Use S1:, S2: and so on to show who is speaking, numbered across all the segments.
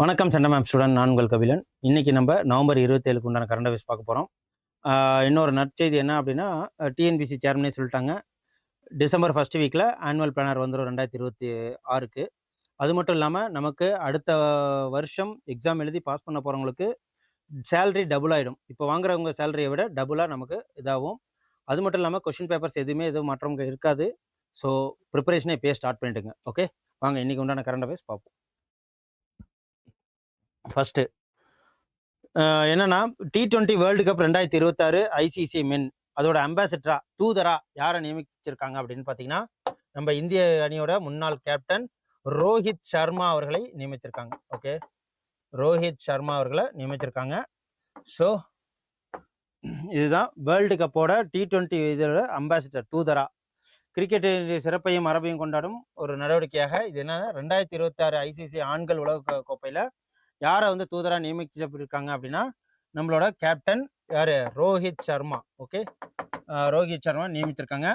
S1: வணக்கம் சண்டை ma'am student. நான் உங்கள் கபிலன். இன்னைக்கு நம்ம நவம்பர் இருபத்தேழுக்கு உண்டான கரண்ட் அஃபேர்ஸ் பார்க்க போகிறோம் இன்னொரு நற்செய்தி என்ன அப்படின்னா டிஎன்பிசி சேர்மனே சொல்லிட்டாங்க. டிசம்பர் ஃபர்ஸ்ட் வீக்கில் ஆனுவல் பிளானர் வந்துடும் ரெண்டாயிரத்தி இருபத்தி ஆறுக்கு. அது மட்டும் இல்லாமல் நமக்கு அடுத்த வருஷம் எக்ஸாம் எழுதி பாஸ் பண்ண போகிறவங்களுக்கு சேலரி டபுள் ஆகிடும் இப்போ வாங்குறவங்க சேலரியை விட டபுளாக நமக்கு இதாகும் அது மட்டும் இல்லாமல் கொஷின் பேப்பர்ஸ் எதுவுமே எதுவும் மாற்றம் இருக்காது. ஸோ ப்ரிப்பரேஷனே இப்போயே ஸ்டார்ட் பண்ணிட்டுங்க ஓகே வாங்க இன்னைக்கு உண்டான கரண்ட் அஃபேர்ஸ் பார்ப்போம். ஃபஸ்ட்டு என்னன்னா டி டுவெண்ட்டி வேர்ல்டு கப் ரெண்டாயிரத்தி இருபத்தாறு ஐசிசி மென் அதோட அம்பாசிடரா தூதரா யாரை நியமிச்சிருக்காங்க அப்படின்னு பார்த்தீங்கன்னா நம்ம இந்திய அணியோட முன்னாள் கேப்டன் ரோஹித் சர்மா அவர்களை நியமிச்சிருக்காங்க. ஓகே ரோஹித் சர்மா அவர்களை நியமிச்சிருக்காங்க. ஸோ இதுதான் வேர்ல்டு கப்போட டி டுவெண்ட்டி இதோட அம்பாசிடர் தூதரா. கிரிக்கெட்டின் சிறப்பையும் மரபையும் கொண்டாடும் ஒரு நடவடிக்கையாக இது என்ன ரெண்டாயிரத்தி இருபத்தாறு ஐசிசி ஆண்கள் உலக கோப்பையில் கோப்பையில யாரை வந்து தூதரா நியமிக்கப்பட்டிருக்காங்க அப்படின்னா நம்மளோட கேப்டன் யாரு? ரோஹித் சர்மா. ஓகே ரோஹித் சர்மா நியமித்திருக்காங்க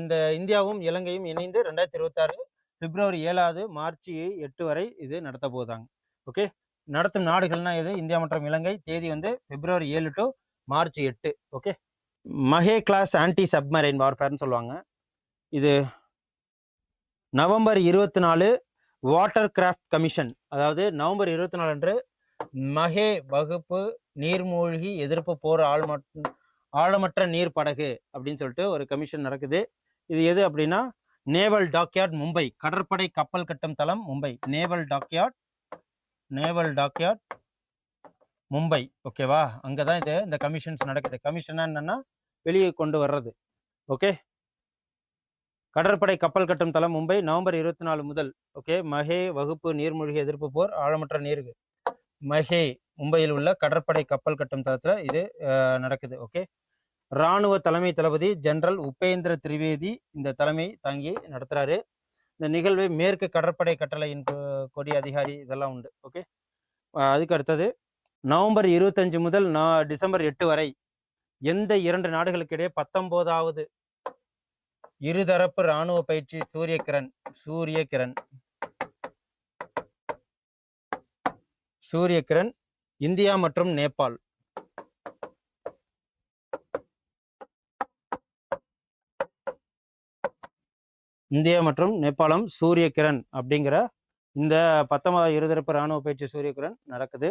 S1: இந்த இந்தியாவும் இலங்கையும் இணைந்து ரெண்டாயிரத்தி இருபத்தாறு பிப்ரவரி ஏழாவது மார்ச் எட்டு வரை இது நடத்த போதாங்க ஓகே நடத்தும் நாடுகள்னா இது இந்தியா மற்றும் இலங்கை. தேதி வந்து பிப்ரவரி ஏழு டு மார்ச் எட்டு okay Mahe class anti submarine வார்ஃபேர்னு சொல்லுவாங்க. இது நவம்பர் இருபத்தி நாலு வாட்டர் கிராஃப்ட் கமிஷன். அதாவது நவம்பர் இருபத்தி நாலு அன்று மகே வகுப்பு நீர்மூழ்கி எதிர்ப்பு போர் ஆழமற்ற ஆழமற்ற நீர் படகு அப்படின்னு சொல்லிட்டு ஒரு கமிஷன் நடக்குது. இது எது அப்படின்னா நேவல் டாக்யார்ட் மும்பை. கடற்படை கப்பல் கட்டும் தளம் Mumbai. Naval dockyard naval dockyard Mumbai. ஓகேவா அங்கே தான் இது இந்த கமிஷன்ஸ் நடக்குது. கமிஷனா என்னன்னா வெளியே கொண்டு வர்றது. ஓகே கடற்படை கப்பல் கட்டும் தளம் மும்பை நவம்பர் இருபத்தி நாலு முதல். ஓகே மஹே வகுப்பு நீர்மூழ்கி எதிர்ப்பு போர் ஆழமற்ற நீருக்கு. மஹே மும்பையில் உள்ள கடற்படை கப்பல் கட்டும் தளத்தில் இது நடக்குது. ஓகே ராணுவ தலைமை தளபதி ஜெனரல் உபேந்திர திரிவேதி இந்த தலைமை தாங்கி நடத்துறாரு. இந்த நிகழ்வை மேற்கு கடற்படை கட்டளையின் கொடி அதிகாரி இதெல்லாம் உண்டு. ஓகே அதுக்கு அடுத்தது நவம்பர் இருபத்தஞ்சு முதல் டிசம்பர் எட்டு வரை எந்த இரண்டு நாடுகளுக்கிடையே பத்தொன்பதாவது இருதரப்பு ராணுவ பயிற்சி சூரிய கிரண் சூரிய கிரண் சூரிய கிரண் இந்தியா மற்றும் நேபாள். இந்தியா மற்றும் நேபாளம் சூரிய கிரண் அப்படிங்கிற இந்த பத்தொன்பதாவது இருதரப்பு இராணுவ பயிற்சி சூரிய கிரண் நடக்குது.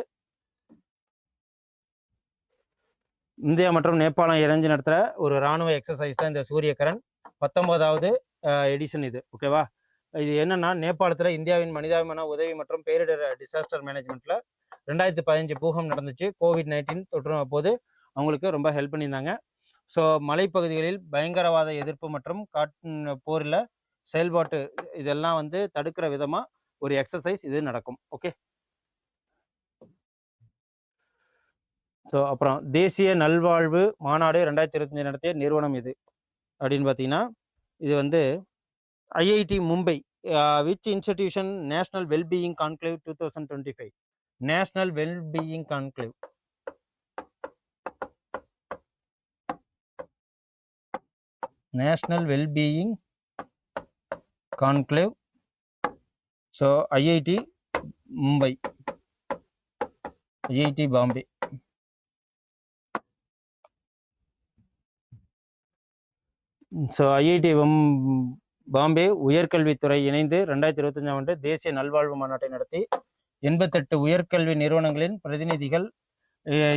S1: இந்தியா மற்றும் நேபாளம் இணைஞ்சு நடத்துகிற ஒரு ராணுவ எக்ஸசைஸ் தான் இந்த சூரியகரன் பத்தொன்பதாவது எடிஷன் இது. ஓகேவா இது என்னன்னா நேபாளத்தில் இந்தியாவின் மனிதாபிமான உதவி மற்றும் பேரிடர் டிசாஸ்டர் மேனேஜ்மெண்ட்ல ரெண்டாயிரத்தி பதினஞ்சு பூகம் நடந்துச்சு. கோவிட் நைன்டீன் தொற்று போது அவங்களுக்கு ரொம்ப ஹெல்ப் பண்ணியிருந்தாங்க. ஸோ மலைப்பகுதிகளில் பயங்கரவாத எதிர்ப்பு மற்றும் காட் போரில் செயல்பாட்டு இதெல்லாம் வந்து தடுக்கிற விதமாக ஒரு எக்ஸசைஸ் இது நடக்கும். ஓகே ஸோ அப்புறம் தேசிய நல்வாழ்வு மாநாடு ரெண்டாயிரத்தி இருபத்தஞ்சு நடத்திய நிறுவனம் இது. அப்படின்னு பார்த்தீங்கன்னா இது வந்து IIT Mumbai which institution national wellbeing conclave two thousand twenty five national wellbeing conclave national wellbeing conclave so IIT Mumbai IIT Bombay so IIT Bombay உயர்கல்வித்துறை இணைந்து ரெண்டாயிரத்தி இருபத்தஞ்சாம் ஆண்டு தேசிய நல்வாழ்வு மாநாட்டை நடத்தி எண்பத்தெட்டு உயர்கல்வி நிறுவனங்களின் பிரதிநிதிகள்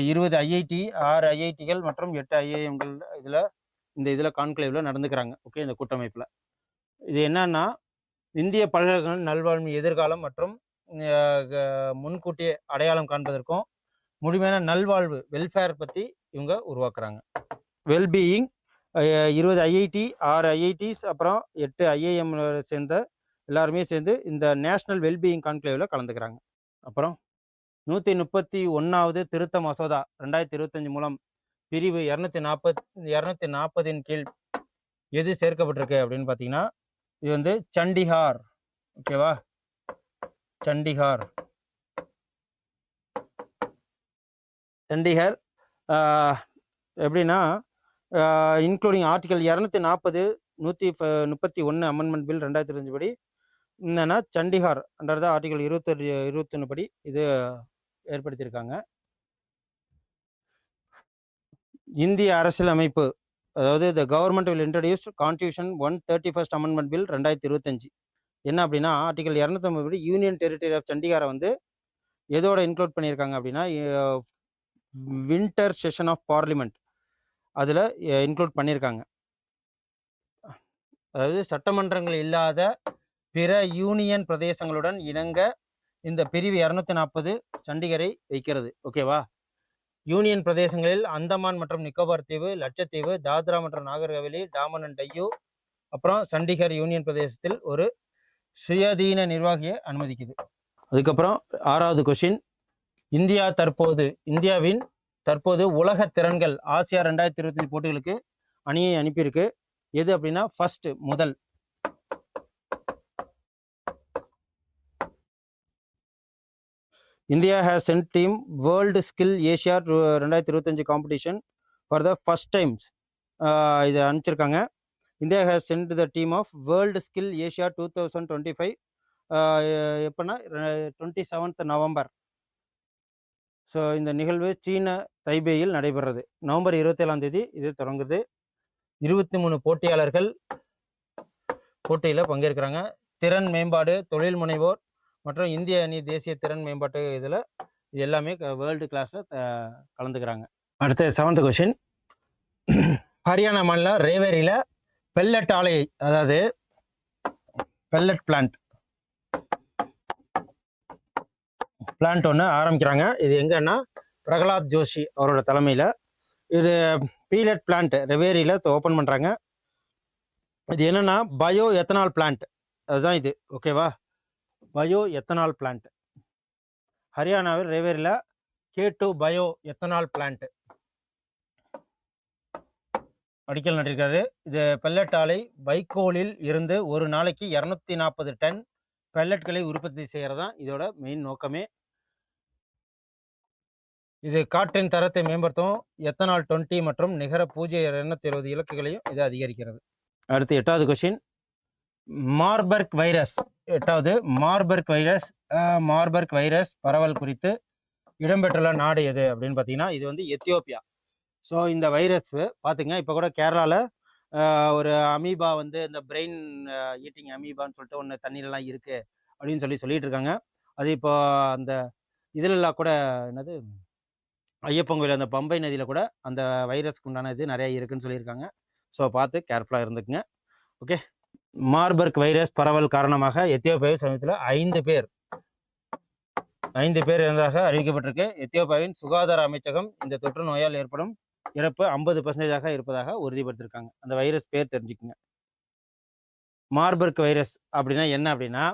S1: இருபது ஐஐடி ஆறு ஐஐடிகள் மற்றும் எட்டு ஐஐஎம்கள் இதில் இந்த இதில் கான்க்ளேவில் நடந்துக்கிறாங்க. ஓகே இந்த கூட்டமைப்பில். இது என்னன்னா இந்திய பல்கலைக்கழக நல்வாழ்வு எதிர்காலம் மற்றும் க- முன்கூட்டியே அடையாளம் காண்பதற்கும் முழுமையான நல்வாழ்வு வெல்ஃபேர் பற்றி இவங்க உருவாக்குறாங்க. வெல்பீயிங் இருபது ஐஐடி ஆறு ஐஐடிஸ் அப்புறம் எட்டு ஐஐஎம் சேர்ந்த எல்லாருமே சேர்ந்து இந்த நேஷனல் வெல்பீயிங் கான்க்ளேவில் கலந்துக்கிறாங்க. அப்புறம் நூற்றி முப்பத்தி ஒன்றாவது திருத்த மசோதா ரெண்டாயிரத்தி இருபத்தஞ்சு மூலம் பிரிவு இரநூத்தி நாற்பத் இரநூத்தி நாற்பதின் கீழ் எது சேர்க்கப்பட்டிருக்கு அப்படின்னு பார்த்தீங்கன்னா இது வந்து சண்டிகார் ஓகேவா சண்டிகார் சண்டிகர் எப்படின்னா இன்க்ளூடிங் ஆர்டிகல் இரநூத்தி நாற்பது நூற்றி முப்பத்தி ஒன்று அமெண்ட்மெண்ட் பில் ரெண்டாயிரத்தி அஞ்சு படி. என்னன்னா சண்டிகார் அண்டர் தான் ஆர்டிகல் இருபத்தொரு இருபத்தொன்று படி இது ஏற்படுத்தியிருக்காங்க. இந்திய அரசியல் அமைப்பு அதாவது the government will introduce constitution one thirty first amendment bill ரெண்டாயிரத்தி இருபத்தஞ்சு. என்ன அப்படின்னா ஆர்டிகல் இரநூத்தம்பது படி யூனியன் டெரிட்டரி ஆஃப் சண்டிகாரை வந்து எதோட இன்க்ளூட் பண்ணியிருக்காங்க அப்படின்னா வின்டர் செஷன் ஆஃப் பார்லிமெண்ட் அதில் இன்க்ளூட் பண்ணியிருக்காங்க. அதாவது சட்டமன்றங்கள் இல்லாத பிற யூனியன் பிரதேசங்களுடன் இணங்க இந்த பிரிவு இரநூத்தி நாற்பது சண்டிகரை வைக்கிறது. ஓகேவா யூனியன் பிரதேசங்களில் அந்தமான் மற்றும் நிக்கோபார் தீவு லட்சத்தீவு தாத்ரா மற்றும் நாகர்ஹவேலி டாமன் அண்ட் டையூ அப்புறம் சண்டிகர் யூனியன் பிரதேசத்தில் ஒரு சுயாதீன நிர்வாகியை அனுமதிக்குது. அதுக்கப்புறம் ஆறாவது கொஷின் இந்தியா தற்போது இந்தியாவின் தற்போது உலக திறன்கள் ஆசியா ரெண்டாயிரத்தி இருபத்தஞ்சு போட்டிகளுக்கு அணியை அனுப்பியிருக்கு. எது அப்படின்னா ஃபர்ஸ்ட் முதல். India has sent team world skill Asia ரெண்டாயிரத்தி இருபத்தஞ்சு competition for the first times இதை அனுப்பிச்சிருக்காங்க. India has sent the team of world skill Asia two thousand twenty five எப்போன்னா டுவெண்ட்டி செவன்த் நவம்பர் ஸோ இந்த நிகழ்வு சீன தைபேயில் நடைபெறுறது. நவம்பர் இருபத்தேழாம் தேதி இது தொடங்குது. இருபத்தி மூணு போட்டியாளர்கள் போட்டியில் பங்கேற்கிறாங்க. திறன் மேம்பாடு தொழில் முனைவோர் மற்றும் இந்திய அணி தேசிய திறன் மேம்பாட்டு இதில் இது எல்லாமே வேர்ல்டு கிளாஸில் கலந்துக்கிறாங்க. அடுத்த செவன்த் கொஷின் ஹரியானா மாநிலம் ரேவேரியில் பெல்லட் ஆலை அதாவது பெல்லட் பிளான்ட் பிளான்ட் ஒன்று ஆரம்பிக்கிறாங்க. இது எங்கன்னா பிரகலாத் ஜோஷி அவரோட தலைமையில். இது பீலட் பிளான்ட் ரெவேரியில் ஓப்பன் பண்ணுறாங்க இது என்னென்னா பயோ எத்தனால் பிளான்ட் அதுதான் இது. ஓகேவா பயோ எத்தனால் பிளான்ட் ஹரியானாவில் ரேவேரியில் K two bio ethanol plant அடிக்கல் நட்டிருக்காரு. இது பெல்லட் ஆலை வைக்கோலில் இருந்து ஒரு நாளைக்கு இரநூத்தி நாற்பது டன் பெல்லட்களை உற்பத்தி செய்கிறது தான் இதோட மெயின் நோக்கமே. இது காற்றின் தரத்தை மேம்படுத்தும் எத்தனால் டுவெண்ட்டி மற்றும் நிகர பூஜ்ஜிய எண்ணூத்தி இருபது இலக்குகளையும் இது அதிகரிக்கிறது. அடுத்து எட்டாவது கொஷின் மார்பர்க் வைரஸ். எட்டாவது மார்பர்க் வைரஸ் மார்பர்க் வைரஸ் பரவல் குறித்து இடம்பெற்றுள்ள நாடு எது அப்படின்னு பார்த்தீங்கன்னா இது வந்து எத்தியோப்பியா. ஸோ இந்த வைரஸ் பார்த்துங்க இப்போ கூட கேரளாவில் ஒரு அமீபா வந்து இந்த பிரெயின் ஈட்டிங் அமீபான்னு சொல்லிட்டு ஒன்று தண்ணியிலலாம் இருக்குது அப்படின்னு சொல்லி சொல்லிட்டு இருக்காங்க. அது இப்போ அந்த இதுலலாம் கூட என்னது? ஐயப்பன் கோயில் அந்த பம்பை நதியில் கூட அந்த வைரஸ்க்கு உண்டான இது நிறைய இருக்குன்னு சொல்லியிருக்காங்க. ஸோ பார்த்து கேர்ஃபுல்லாக இருந்துக்குங்க. ஓகே. மார்பர்க் வைரஸ் பரவல் காரணமாக எத்தியோப்பியாவில் சமீபத்தில் ஐந்து பேர் ஐந்து பேர் இருந்ததாக அறிவிக்கப்பட்டிருக்கு. எத்தியோப்பியாவின் சுகாதார அமைச்சகம் இந்த தொற்று நோயால் ஏற்படும் இறப்பு ஐம்பது பர்சன்டேஜாக இருப்பதாக உறுதிப்படுத்தியிருக்காங்க அந்த வைரஸ் பேர் தெரிஞ்சுக்குங்க. மார்பர்க் வைரஸ் அப்படின்னா என்ன அப்படின்னா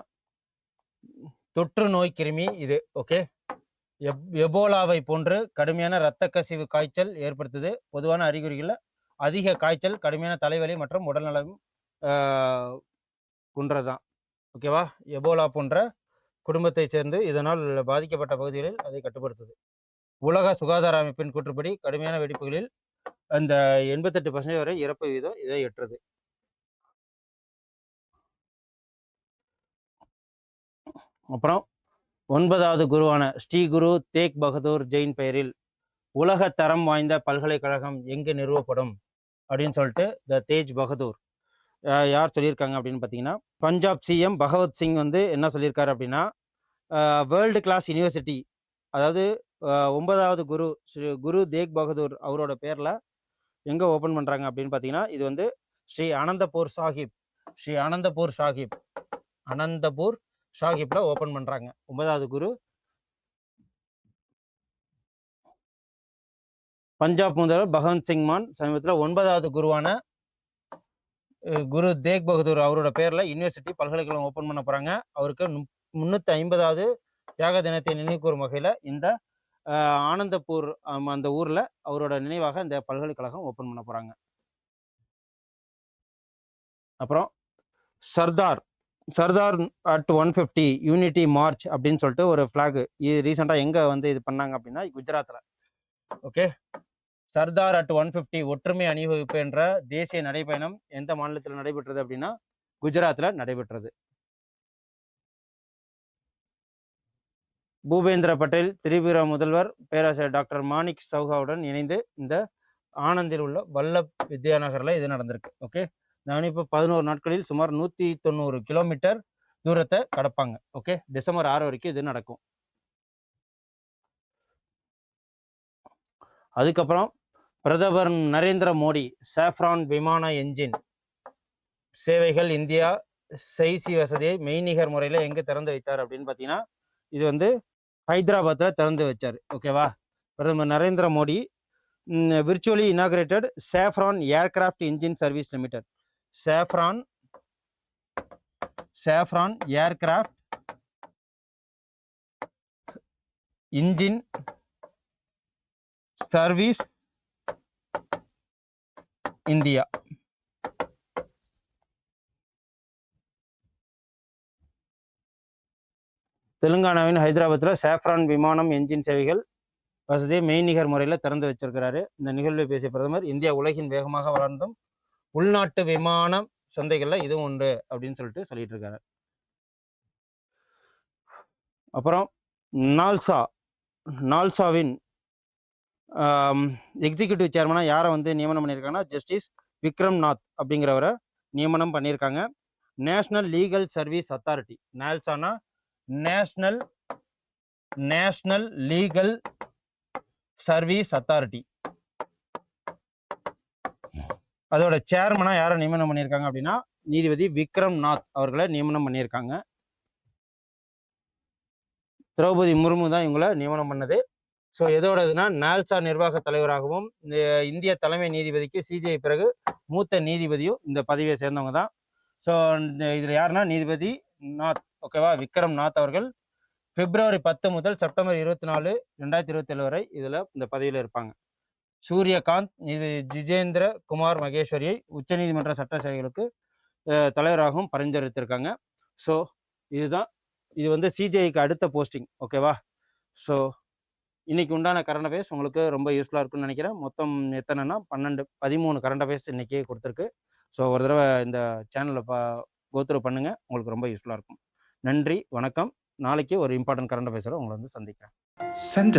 S1: தொற்று நோய் கிருமி இது. ஓகே. எப் எபோலாவை போன்று கடுமையான இரத்த கசிவு காய்ச்சல் ஏற்படுத்துது. பொதுவான அறிகுறிகளில் அதிக காய்ச்சல் கடுமையான தலைவலி மற்றும் உடல்நலம் குன்றதான் ஓகேவா? எபோலா போன்ற குடும்பத்தைச் சேர்ந்து இதனால் பாதிக்கப்பட்ட பகுதிகளில் அதை கட்டுப்படுத்துது. உலக சுகாதார அமைப்பின் கூற்றுப்படி கடுமையான வெடிப்புகளில் அந்த எண்பத்தெட்டு பர்சன்டேஜ் வரை இறப்பு வீதம் இதை எட்டுறது. அப்புறம் ஒன்பதாவது குருவான ஸ்ரீ குரு தேக் பகதூர் ஜெயின் பெயரில் உலக தரம் வாய்ந்த பல்கலைக்கழகம் எங்கே நிறுவப்படும் அப்படின்னு சொல்லிட்டு த தேஜ் பகதூர். யார் சொல்லியிருக்காங்க அப்படின்னு பார்த்தீங்கன்னா பஞ்சாப் சிஎம் பகவத் சிங் வந்து என்ன சொல்லியிருக்காரு அப்படின்னா வேர்ல்டு கிளாஸ் யூனிவர்சிட்டி அதாவது ஒன்பதாவது குரு ஸ்ரீ குரு தேக் பகதூர் அவரோட பேரில் எங்கே ஓப்பன் பண்ணுறாங்க அப்படின்னு பார்த்தீங்கன்னா இது வந்து ஸ்ரீ அனந்தபூர் சாஹிப் ஸ்ரீ அனந்தபூர் சாஹிப் அனந்தபூர் ஷாகிப்பில் ஓப்பன் பண்ணுறாங்க ஒன்பதாவது குரு. பஞ்சாப் முதல்வர் பகவந்த் சிங் மான் சமீபத்தில் ஒன்பதாவது குருவான குரு தேக் பகதூர் அவரோட பேரில் யூனிவர்சிட்டி பல்கலைக்கழகம் ஓப்பன் பண்ண போகிறாங்க அவருக்கு நுப்- ஐம்பதாவது தியாக தினத்தை நினைவு கூறும் வகையில் இந்த ஆனந்தப்பூர் அந்த ஊரில் அவரோட நினைவாக இந்த பல்கலைக்கழகம் ஓப்பன் பண்ண போகிறாங்க அப்புறம் Sardar. Sardar at one fifty unity march அப்படின்னு சொல்லிட்டு ஒரு ஃப்ளாக் இது ரீசெண்டாக எங்கே வந்து இது பண்ணாங்க அப்படின்னா குஜராத்தில் okay? Sardar at one fifty ஒற்றுமை அணிவகுப்பு என்ற தேசிய நடைப்பயணம் எந்த மாநிலத்தில் நடைபெற்றது அப்படின்னா குஜராத்தில் நடைபெற்றது. பூபேந்திர பட்டேல் திரிபுரா முதல்வர் பேராசிரியர் டாக்டர் மாணிக் சௌஹாவுடன் இணைந்து இந்த ஆனந்தில் உள்ள வல்லப் வித்யாநகரில் இது நடந்திருக்கு. ஓகே? இப்போ பதினோரு நாட்களில் சுமார் நூற்றி தொண்ணூறு கிலோமீட்டர் தூரத்தை கடப்பாங்க. ஓகே? டிசம்பர் ஆறு வரைக்கும் இது நடக்கும். அதுக்கப்புறம் பிரதமர் நரேந்திர மோடி சாஃப்ரான் விமான என்ஜின் சேவைகள் இந்தியா செய்சி வசதியை மெய்நிகர் முறையில் எங்கே திறந்து வைத்தார் அப்படின்னு பார்த்தீங்கன்னா இது வந்து ஹைதராபாத்தில் திறந்து வச்சார். ஓகேவா பிரதமர் Narendra Modi virtually inaugurated Safran aircraft engine service limited. Safran Safran aircraft engine service India தெலுங்கானாவின் ஹைதராபாத்தில் சேஃப்ரான் விமானம் என்ஜின் சேவைகள் வசதியை மெய்நிகர் முறையில் திறந்து வச்சிருக்கிறாரு. இந்த நிகழ்வில் பேசிய பிரதமர் இந்தியா உலகின் வேகமாக வளர்ந்தும் உள்நாட்டு விமானம் சந்தைகளில் இதுவும் உண்டு அப்படின்னு சொல்லிட்டு சொல்லிட்டு இருக்காரு அப்புறம் நால்சா நால்சாவின் எக்ஸிக்யூட்டிவ் சேர்மனாக யாரை வந்து நியமனம் பண்ணியிருக்காங்கன்னா ஜஸ்டிஸ் விக்ரம் நாத் அப்படிங்கிறவரை நியமனம் பண்ணியிருக்காங்க. National legal service authority நால்சானா national national legal service authority. அதோட சேர்மனாக யாரை நியமனம் பண்ணியிருக்காங்க அப்படின்னா நீதிபதி விக்ரம் நாத் அவர்களை நியமனம் பண்ணியிருக்காங்க. திரௌபதி முர்மு தான் இவங்களை நியமனம் பண்ணது. ஸோ எதோட இதுனா நால்சா நிர்வாக தலைவராகவும் இந்த இந்திய தலைமை நீதிபதிக்கு சிஜிஐ பிறகு மூத்த நீதிபதியும் இந்த பதவியை சேர்ந்தவங்க தான். ஸோ இதில் யாருன்னா நீதிபதி நாத் ஓகேவா விக்ரம் நாத் அவர்கள் பிப்ரவரி பத்து முதல் செப்டம்பர் இருபத்தி நாலு ரெண்டாயிரத்தி இருபத்தி ஏழு வரை இதில் இந்த பதவியில் இருப்பாங்க. சூரியகாந்த் இது ஜிஜேந்திர குமார் மகேஸ்வரியை உச்சநீதிமன்ற சட்டசபைகளுக்கு தலைவராகவும் பரிந்துரைத்திருக்காங்க. ஸோ இதுதான் இது வந்து சிஜேஐக்கு அடுத்த போஸ்டிங் ஓகேவா? ஸோ இன்றைக்கி உண்டான கரண்ட் அஃபேர்ஸ் உங்களுக்கு ரொம்ப யூஸ்ஃபுல்லாக இருக்கும்னு நினைக்கிறேன். மொத்தம் எத்தனைன்னா பன்னெண்டு பதிமூணு கரண்ட் அஃபேர்ஸ் இன்றைக்கி கொடுத்துருக்கு. ஸோ ஒரு தடவை இந்த சேனலில் பா கோத்ரூ பண்ணுங்கள் உங்களுக்கு ரொம்ப யூஸ்ஃபுல்லாக இருக்கும். நன்றி வணக்கம். நாளைக்கு ஒரு இம்பார்ட்டன்ட் கரண்ட் அஃபேர்ஸோட உங்களை வந்து சந்திக்கிறேன்.
S2: சென்ட்.